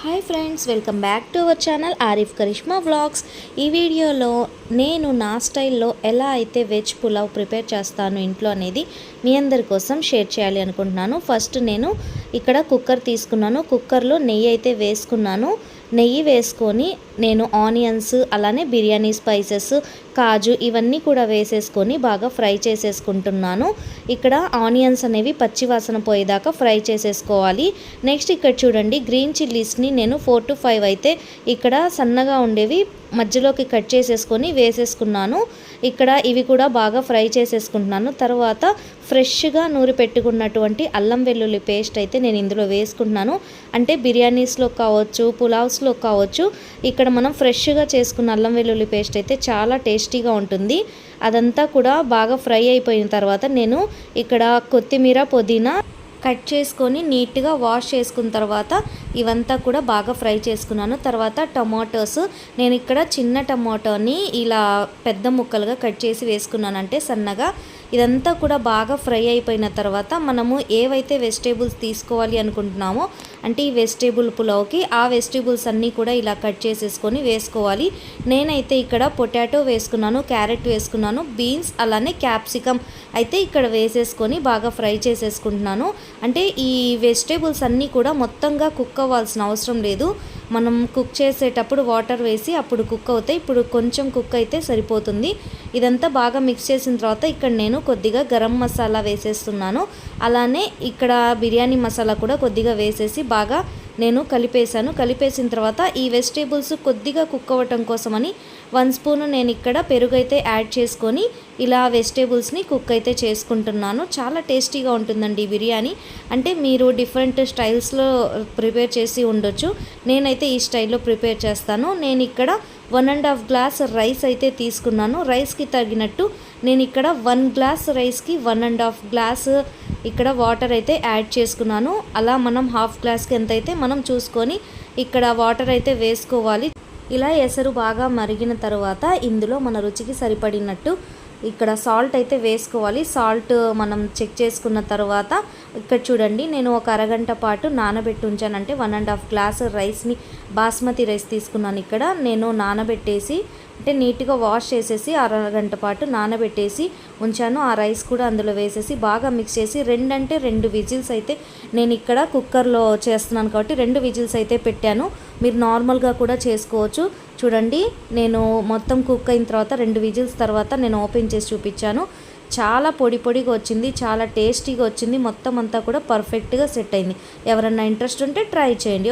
Hi friends welcome back to our channel Arif Karishma vlogs. ఈ వీడియోలో నేను నా స్టైల్లో ఎలా అయితే వెజ్ పులావ్ ప్రిపేర్ చేస్తాను ఇంట్లో అనేది మీ అందరి కోసం షేర్ చేయాలి అనుకుంటున్నాను. ఫస్ట్ నేను ఇక్కడ కుక్కర్ తీసుకున్నాను. కుక్కర్లో నెయ్యి అయితే వేసుకున్నాను. నెయ్యి వేసుకొని నేను ఆనియన్స్ అలానే బిర్యానీ స్పైసెస్ కాజు ఇవన్నీ కూడా వేసేసుకొని బాగా ఫ్రై చేసేసుకుంటున్నాను. ఇక్కడ ఆనియన్స్ అనేవి పచ్చివాసన పోయేదాకా ఫ్రై చేసేసుకోవాలి. నెక్స్ట్ ఇక్కడ చూడండి గ్రీన్ చిల్లీస్ని నేను ఫోర్ టు ఫైవ్ అయితే ఇక్కడ సన్నగా ఉండేవి మధ్యలోకి కట్ చేసేసుకొని వేసేసుకున్నాను. ఇక్కడ ఇవి కూడా బాగా ఫ్రై చేసేసుకుంటున్నాను. తర్వాత ఫ్రెష్గా నూరి పెట్టుకున్నటువంటి అల్లం వెల్లుల్లి పేస్ట్ అయితే నేను ఇందులో వేసుకుంటున్నాను. అంటే బిర్యానీస్లో కావచ్చు పులావ్స్లో కావచ్చు ఇక్కడ మనం ఫ్రెష్గా చేసుకున్న అల్లం వెల్లుల్లి పేస్ట్ అయితే చాలా టేస్ట్ టేస్టీగా ఉంటుంది. అదంతా కూడా బాగా ఫ్రై అయిపోయిన తర్వాత నేను ఇక్కడ కొత్తిమీర పుదీనా కట్ చేసుకొని నీట్గా వాష్ చేసుకున్న తర్వాత ఇవంతా కూడా బాగా ఫ్రై చేసుకున్నాను. తర్వాత టమాటోస్ నేను ఇక్కడ చిన్న టమాటోని ఇలా పెద్ద ముక్కలుగా కట్ చేసి వేసుకున్నాను అంటే సన్నగా ఇదంతా కూడా బాగా ఫ్రై అయిపోయిన తర్వాత మనము ఏవైతే వెజిటేబుల్స్ తీసుకోవాలి అనుకుంటున్నామో అంటే ఈ వెజిటేబుల్ పులావ్కి ఆ వెజిటేబుల్స్ అన్నీ కూడా ఇలా కట్ చేసేసుకొని వేసుకోవాలి. నేనైతే ఇక్కడ పొటాటో వేసుకున్నాను క్యారెట్ వేసుకున్నాను బీన్స్ అలానే క్యాప్సికమ్ అయితే ఇక్కడ వేసేసుకొని బాగా ఫ్రై చేసేసుకుంటున్నాను. అంటే ఈ వెజిటేబుల్స్ అన్నీ కూడా మొత్తంగా కుక్ అవ్వాల్సిన అవసరం లేదు. మనం కుక్ చేసేటప్పుడు వాటర్ వేసి అప్పుడు కుక్ అవుతాయి. ఇప్పుడు కొంచెం కుక్ అయితే సరిపోతుంది. ఇదంతా బాగా మిక్స్ చేసిన తర్వాత ఇక్కడ నేను కొద్దిగా గరం మసాలా వేసేస్తున్నాను. అలానే ఇక్కడ బిర్యానీ మసాలా కూడా కొద్దిగా వేసేసి బాగా నేను కలిపేశాను. కలిపేసిన తర్వాత ఈ వెజిటేబుల్స్ కొద్దిగా కుక్ అవ్వటం కోసమని వన్ స్పూన్ నేను ఇక్కడ పెరుగు అయితే యాడ్ చేసుకొని ఇలా వెజిటేబుల్స్ని కుక్ అయితే చేసుకుంటున్నాను. చాలా టేస్టీగా ఉంటుందండి ఈ బిర్యానీ. అంటే మీరు డిఫరెంట్ స్టైల్స్లో ప్రిపేర్ చేసి ఉండొచ్చు. నేనైతే ఈ స్టైల్లో ప్రిపేర్ చేస్తాను. నేను ఇక్కడ one and half glass rice అయితే తీసుకున్నాను. రైస్కి తగినట్టు నేను ఇక్కడ వన్ గ్లాస్ రైస్కి వన్ అండ్ హాఫ్ గ్లాస్ ఇక్కడ వాటర్ అయితే యాడ్ చేసుకున్నాను. అలా మనం హాఫ్ గ్లాస్కి ఎంత అయితే మనం చూసుకొని ఇక్కడ వాటర్ అయితే వేసుకోవాలి. ఇలా ఎసరు బాగా మరిగిన తర్వాత ఇందులో మన రుచికి సరిపడినట్టు ఇక్కడ సాల్ట్ అయితే వేసుకోవాలి. సాల్ట్ మనం చెక్ చేసుకున్న తర్వాత ఇక్కడ చూడండి నేను ఒక అరగంట పాటు నానబెట్టి ఉంచానంటే వన్ అండ్ హాఫ్ గ్లాస్ రైస్ని బాస్మతి రైస్ తీసుకున్నాను ఇక్కడ. నేను నానబెట్టేసి అంటే నీట్గా వాష్ చేసేసి అరగంట పాటు నానబెట్టేసి ఉంచాను. ఆ రైస్ కూడా అందులో వేసేసి బాగా మిక్స్ చేసి రెండంటే రెండు విజిల్స్ అయితే నేను ఇక్కడ కుక్కర్లో చేస్తున్నాను కాబట్టి రెండు విజిల్స్ అయితే పెట్టాను. మీరు నార్మల్గా కూడా చేసుకోవచ్చు. చూడండి నేను మొత్తం కుక్ అయిన తర్వాత రెండు విజిల్స్ తర్వాత నేను ఓపెన్ చేసి చూపించాను. చాలా పొడి పొడిగా వచ్చింది చాలా టేస్టీగా వచ్చింది. మొత్తం అంతా కూడా పర్ఫెక్ట్గా సెట్ అయింది. ఎవరన్నా ఇంట్రెస్ట్ ఉంటే ట్రై చేయండి.